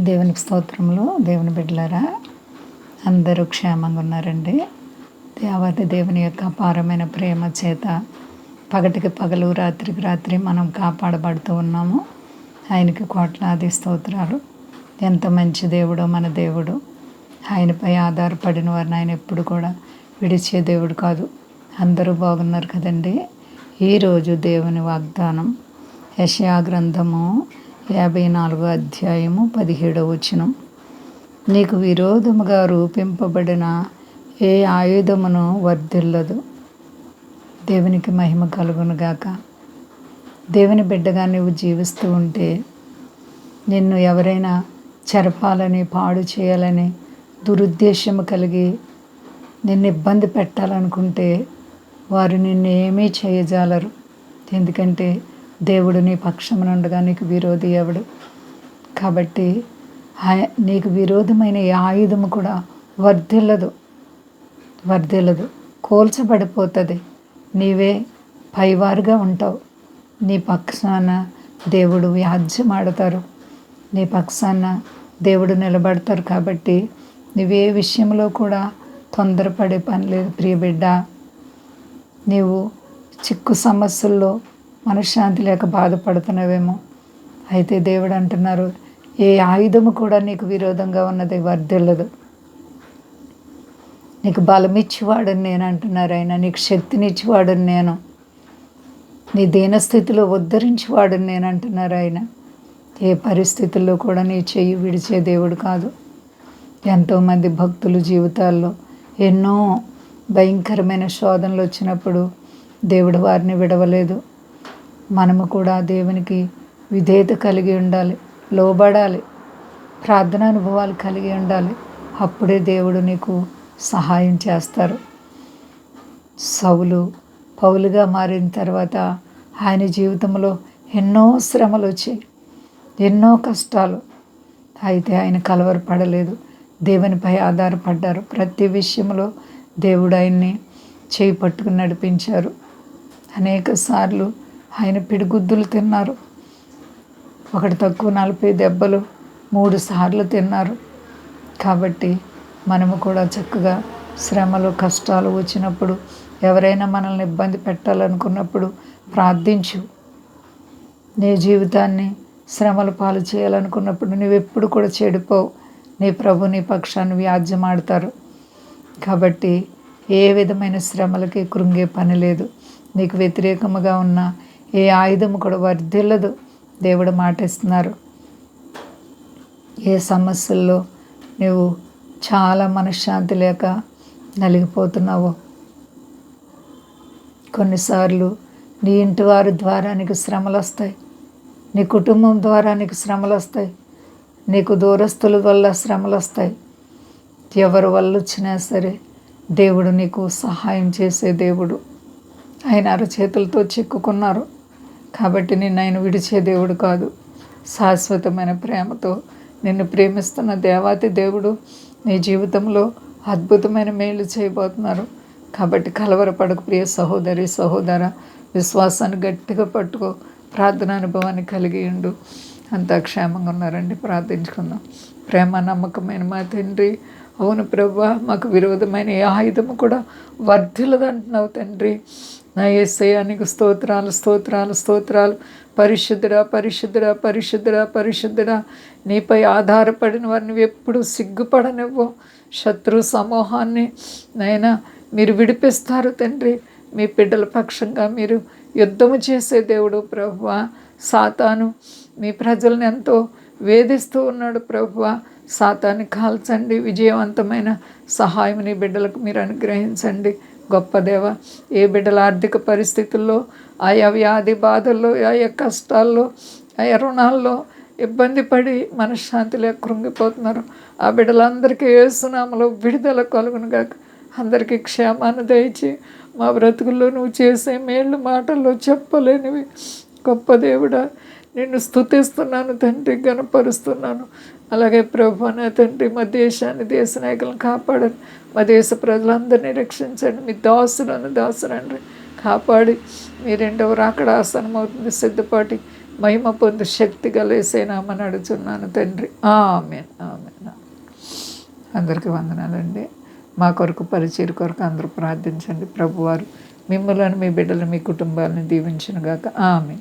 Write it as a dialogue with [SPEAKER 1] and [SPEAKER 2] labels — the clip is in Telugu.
[SPEAKER 1] దేవునికి స్తోత్రములు దేవుని బిడ్డలారా అందరూ క్షేమంగా ఉన్నారండి. దేవత దేవుని యొక్క అపారమైన ప్రేమ చేత పగటికి పగలు రాత్రికి రాత్రి మనం కాపాడబడుతూ ఉన్నాము. ఆయనకి కోట్లాది స్తోత్రాలు. ఎంత మంచి దేవుడో మన దేవుడు. ఆయనపై ఆధారపడిన వారిని ఆయన ఎప్పుడు కూడా విడిచే దేవుడు కాదు. అందరూ బాగున్నారు కదండి. ఈరోజు దేవుని వాగ్దానం యషయా గ్రంథము యాభై నాలుగో అధ్యాయము పదిహేడవ వచనం. నీకు విరోధముగా రూపింపబడిన ఏ ఆయుధమును వర్ధిల్లదు? దేవునికి మహిమ కలుగునుగాక దేవుని బిడ్డగా నువ్వు జీవిస్తూ ఉంటే నిన్ను ఎవరైనా చెరపాలని పాడు చేయాలని దురుద్దేశము కలిగి నిన్ను ఇబ్బంది పెట్టాలనుకుంటే వారు నిన్ను ఏమీ చేయజాలరు. ఎందుకంటే దేవుడు నీ పక్షమునుండగా నీకు విరోధి ఎవడు? కాబట్టి నీకు విరోధమైన ఏ ఆయుధము కూడా వర్ధిల్లదు వర్ధిల్లదు. కోల్చబడిపోతుంది. నీవే పైవారుగా ఉంటావు. నీ పక్షాన దేవుడు వ్యాజ్యమాడతారు. నీ పక్షాన దేవుడు నిలబడతారు కాబట్టి నువ్వే విషయంలో కూడా తొందరపడే పని లేదు ప్రియబిడ్డ నీవు చిక్కు సమస్యల్లో మనశ్శాంతి లేక బాధపడుతున్నావేమో. అయితే దేవుడు అంటున్నారు ఏ ఆయుధము కూడా నీకు విరోధంగా ఉన్నది వర్ధిల్లదు. నీకు బలమిచ్చేవాడని నేను అంటున్నారు ఆయన నీకు శక్తినిచ్చేవాడని నేను నీ దీనస్థితిలో ఉద్ధరించేవాడని నేను అంటున్నారు ఆయన. ఏ పరిస్థితుల్లో కూడా నీ చెయ్యి విడిచే దేవుడు కాదు. ఎంతోమంది భక్తుల జీవితాల్లో ఎన్నో భయంకరమైన శోధనలు వచ్చినప్పుడు దేవుడు వారిని విడవలేదు. మనము కూడా దేవునికి విధేయత కలిగి ఉండాలి లోబడాలి ప్రార్థన అనుభవాలు కలిగి ఉండాలి. అప్పుడే దేవుడు నీకు సహాయం చేస్తారు. సౌలు పౌలుగా మారిన తర్వాత ఆయన జీవితంలో ఎన్నో శ్రమలు వచ్చాయి ఎన్నో కష్టాలు. అయితే ఆయన కలవరపడలేదు దేవునిపై ఆధారపడ్డారు. ప్రతి విషయంలో దేవుడు ఆయన్ని చేయి పట్టుకుని నడిపించారు. అనేక సార్లు ఆయన పిడిగుద్దులు తిన్నారు. ఒకటి తక్కువ నలభై దెబ్బలు మూడు సార్లు తిన్నారు. కాబట్టి మనము కూడా చక్కగా శ్రమలు కష్టాలు వచ్చినప్పుడు ఎవరైనా మనల్ని ఇబ్బంది పెట్టాలనుకున్నప్పుడు ప్రార్థించు. నీ జీవితాన్ని శ్రమల పాలు చేయాలనుకున్నప్పుడు నువ్వెప్పుడు కూడా చెడిపోవు. నీ ప్రభు నీ పక్షాన్ని వ్యాజ్యమాడతారు. కాబట్టి ఏ విధమైన శ్రమలకి కృంగే పని లేదు. నీకు వ్యతిరేకముగా ఉన్న ఏ ఆయుధము కూడా వర్ధిల్లదు. దేవుడు మాటిస్తున్నారు. ఏ సమస్యల్లో నువ్వు చాలా మనశ్శాంతి లేక నలిగిపోతున్నావో. కొన్నిసార్లు నీ ఇంటి వారి ద్వారా నీకు శ్రమలు వస్తాయి. నీ కుటుంబం ద్వారా నీకు శ్రమలు వస్తాయి. నీకు దూరస్తుల వల్ల శ్రమలు వస్తాయి. ఎవరి వల్ల వచ్చినా సరే దేవుడు నీకు సహాయం చేసే దేవుడు. ఆయన అరచేతులతో చిక్కుకున్నారు. కాబట్టి నిన్ను ఆయన విడిచే దేవుడు కాదు. శాశ్వతమైన ప్రేమతో నిన్ను ప్రేమిస్తున్న దేవాతి దేవుడు నీ జీవితంలో అద్భుతమైన మేలు చేయబోతున్నారు. కాబట్టి కలవరపడకు ప్రియ సహోదరి సహోదర విశ్వాసాన్ని గట్టిగా పట్టుకో ప్రార్థన అనుభవాన్ని కలిగి ఉండు. అంతా క్షేమంగా ఉన్నారండి ప్రార్థించుకుందాం. ప్రేమ నమ్మకమైన మా తండ్రి అవును ప్రభా మాకు విరోధమైన ఏ ఆయుధము కూడా వర్ధిలదంటున్నావు తండ్రి. నా ఏసయానికి స్తోత్రాలు స్తోత్రాలు స్తోత్రాలు. పరిశుద్ధుడా పరిశుద్ధుడా పరిశుద్ధుడా పరిశుద్ధుడా. నీపై ఆధారపడిన వారిని ఎప్పుడు సిగ్గుపడనివ్వు. శత్రు సమూహాన్ని నైనా మీరు విడిపిస్తారు తండ్రి. మీ బిడ్డల పక్షంగా మీరు యుద్ధము చేసే దేవుడు ప్రభువ. సాతాను మీ ప్రజలను ఎంతో వేధిస్తూ ఉన్నాడు ప్రభువ. సాతాన్ని కాల్చండి. విజయవంతమైన సహాయం నీ బిడ్డలకు మీరు అనుగ్రహించండి. గొప్ప దేవ. ఏ బిడ్డల ఆర్థిక పరిస్థితుల్లో ఆయా వ్యాధి బాధల్లో ఆయా కష్టాల్లో ఆయా రుణాల్లో ఇబ్బంది పడి మనశ్శాంతి లేక కృంగిపోతున్నారు. ఆ బిడ్డలందరికీ వేస్తున్నామలో విడుదల కలుగునుగా అందరికీ క్షేమాన్ని దయచి మా బ్రతుకుల్లో నువ్వు చేసే మేళ్ళు మాటల్లో చెప్పలేనివి. గొప్ప దేవుడా నిన్ను స్తుతిస్తున్నాను తండ్రి గనపరుస్తున్నాను అలాగే ప్రభు నా తండ్రి మా దేశాన్ని దేశ నాయకులను కాపాడండి. మా దేశ ప్రజలందరినీ రక్షించండి. మీ దాసులను దాసురండి. కాపాడి మీ రెండవ రాకడ ఆసనం అవుతుంది. సిద్ధపాటి మహిమ పొందు శక్తి గలేసేనామని అడుగుతున్నాను తండ్రి. ఆమె ఆమె అందరికీ వందనాలండి. మా కొరకు పరిచయం కొరకు అందరూ ప్రార్థించండి. ప్రభువారు మిమ్మల్ని మీ బిడ్డలు మీ కుటుంబాలను దీవించినగాక. ఆమె